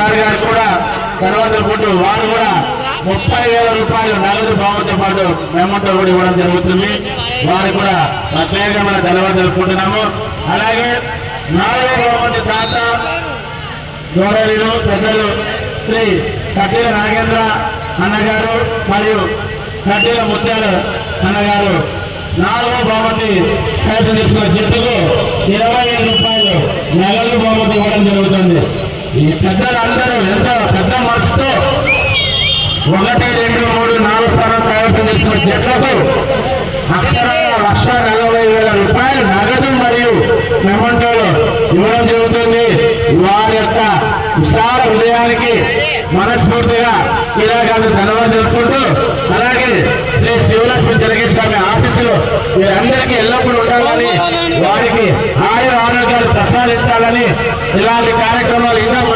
Sir గారు కూడా తర్వాత పుట్టు వారు కూడా ముప్పై వేల రూపాయలు నగదు భావంతో పాటు మేమంతా కూడా ఇవ్వడం జరుగుతుంది. వారు కూడా ప్రత్యేకమైన ధన్యవాదాలు తెలుపుకుంటున్నాము. అలాగే నాలుగో మంది తాత గౌరవీయులు పెద్దలు శ్రీ కటీల నాగేంద్ర అన్నగారు మరియు కటీల ముత్యాలు అన్నగారు నాలుగో బహుమతి కైతం తీసుకున్న చెట్టుకు ఇరవై రూపాయలు నగదు బహుమతి ఇవ్వడం జరుగుతుంది. ఈ పెద్దలందరూ ఎంతో పెద్ద మనసుతో ఒకటి రెండు మూడు నాలుగు స్థానం తయారు చేసిన చెట్లకు అక్షరాల లక్ష నలభై వేల రూపాయలు నగదు మరియు మెమంటోలు ఇవ్వడం జరుగుతుంది. వారి యొక్క విశాల హృదయానికి మనస్ఫూర్తిగా క్రీడాకారులు ధన్యవాదాలు జరుపుకుంటూ అలాగే శ్రీ శివలక్ష్మి జనకేశ్వరి ఆశీస్సులు వీరందరికీ ఎల్లప్పుడూ ఉండాలని వారికి ఆయుర ఆరోగ్యాలు ప్రసాదించాలని ఇలాంటి కార్యక్రమాలు ఇంకా